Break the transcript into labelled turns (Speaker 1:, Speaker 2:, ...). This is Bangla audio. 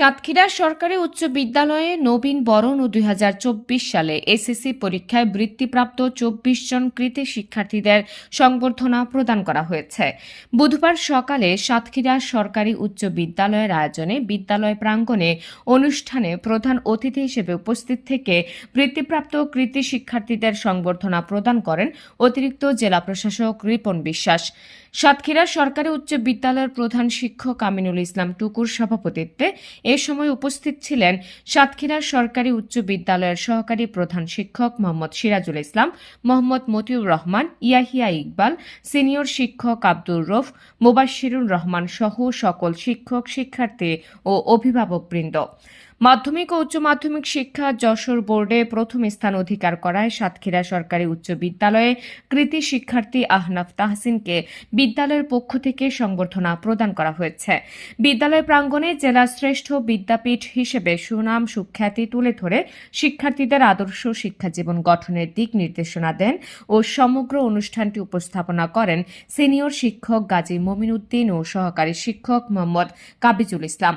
Speaker 1: সাতক্ষীরা সরকারি উচ্চ বিদ্যালয়ে নবীন বরণ ও দুই হাজার চব্বিশ সালে এসএসসি পরীক্ষায় বৃত্তিপ্রাপ্ত চব্বিশ জন কৃতি শিক্ষার্থীদের সংবর্ধনা প্রদান করা হয়েছে। বুধবার সকালে সাতক্ষীরা সরকারি উচ্চ বিদ্যালয়ের আয়োজনে বিদ্যালয় প্রাঙ্গণে অনুষ্ঠানে প্রধান অতিথি হিসেবে উপস্থিত থেকে বৃত্তিপ্রাপ্ত কৃতি শিক্ষার্থীদের সংবর্ধনা প্রদান করেন অতিরিক্ত জেলা প্রশাসক রিপন বিশ্বাস। সাতক্ষীরা সরকারি উচ্চ বিদ্যালয়ের প্রধান শিক্ষক আমিনুল ইসলাম টুকুর সভাপতিত্বে এ সময় উপস্থিত ছিলেন সাতক্ষীরা সরকারি উচ্চ বিদ্যালয়ের সহকারী প্রধান শিক্ষক মোহাম্মদ সিরাজুল ইসলাম, মোহাম্মদ মতিউর রহমান, ইয়াহিয়া ইকবাল, সিনিয়র শিক্ষক আব্দুর রফ, মোবাশিরুর রহমান সহ সকল শিক্ষক, শিক্ষার্থী ও অভিভাবকবৃন্দ। মাধ্যমিক ও উচ্চ মাধ্যমিক শিক্ষা যশোর বোর্ডে প্রথম স্থান অধিকার করায় সাতক্ষীরা সরকারি উচ্চ বিদ্যালয়ে কৃতি শিক্ষার্থী আহনাফ তাহসিনকে বিদ্যালয়ের পক্ষ থেকে সংবর্ধনা প্রদান করা হয়েছে। বিদ্যালয় প্রাঙ্গণে জেলা শ্রেষ্ঠ বিদ্যাপীঠ হিসেবে সুনাম সুখ্যাতি তুলে ধরে শিক্ষার্থীদের আদর্শ শিক্ষা জীবন গঠনের দিক নির্দেশনা দেন ও সমগ্র অনুষ্ঠানটি উপস্থাপনা করেন সিনিয়র শিক্ষক গাজী মমিন উদ্দিন ও সহকারী শিক্ষক Mohammad Kabijul Islam.